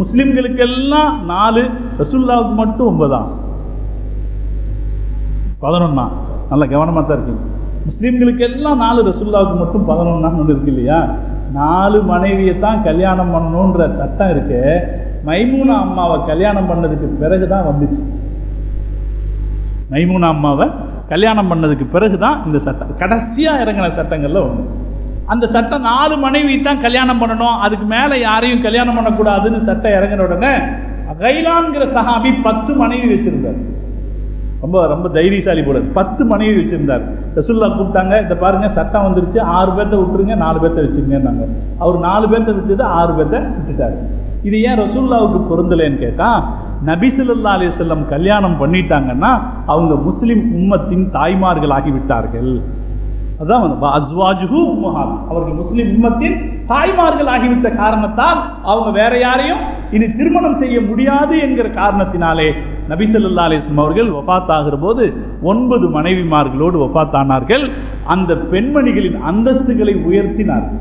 முஸ்லிம்களுக்கெல்லாம் நாலு ரசுல்லாவுக்கு மட்டும் ஒன்பதாம். பதினொன்னா. நல்ல கவனமாக தான் இருக்கீங்க. முஸ்லீம்களுக்கு எல்லாம் நாலு ரசுல்லாவுக்கு மட்டும் பதினொன்னான்னு ஒன்று இருக்கு இல்லையா? நாலு மனைவியை தான் கல்யாணம் பண்ணணுன்ற சட்டம் இருக்கு. மைமூனா அம்மாவை கல்யாணம் பண்ணதுக்கு பிறகு தான் வந்துச்சு. மைமூனா அம்மாவை கல்யாணம் பண்ணதுக்கு பிறகு தான் இந்த சட்டம் கடைசியாக இறங்கின சட்டங்களில் ஒன்று அந்த சட்டம் நாலு மனைவி தான் கல்யாணம் பண்ணணும் அதுக்கு மேலே யாரையும் கல்யாணம் பண்ணக்கூடாதுன்னு சட்டம் இறங்கின உடனே கைலான்கிற சஹாபி பத்து மனைவி வச்சிருந்தார். ரொம்ப ரொம்ப தைரியசாலி போல. பத்து மனைவி வச்சிருந்தார். ரசுல்லா கூப்பிட்டாங்க இந்த பாருங்க சட்டம் வந்துருச்சு ஆறு பேர்த்த விட்டுருங்க நாலு பேர்த்த வச்சுருங்கன்னாங்க அவர் நாலு பேர்த்த வச்சது ஆறு பேர்த்த விட்டுட்டாரு. இது ஏன் ரசுல்லாவுக்கு பொருந்தலைன்னு கேட்டால் நபிசுல்லா அலி செல்லம் கல்யாணம் பண்ணிட்டாங்கன்னா அவங்க முஸ்லீம் உம்மத்தின் தாய்மார்கள் ஆகிவிட்டார்கள் அதான் வந்து அஸ்வாஜுஹு உம்மஹாத். அவர்கள் முஸ்லிம் உம்மத்தின் தாய்மார்கள் ஆகிவிட்ட காரணத்தால் அவங்க வேற யாரையும் இனி திருமணம் செய்ய முடியாது என்கிற காரணத்தினாலே நபிசல்லா ஸல்லல்லாஹு அவர்கள் ஒஃபாத்தாகிற போது ஒன்பது மனைவிமார்களோடு ஒஃபாத்தானார்கள் அந்த பெண்மணிகளின் அந்தஸ்துகளை உயர்த்தினார்கள்.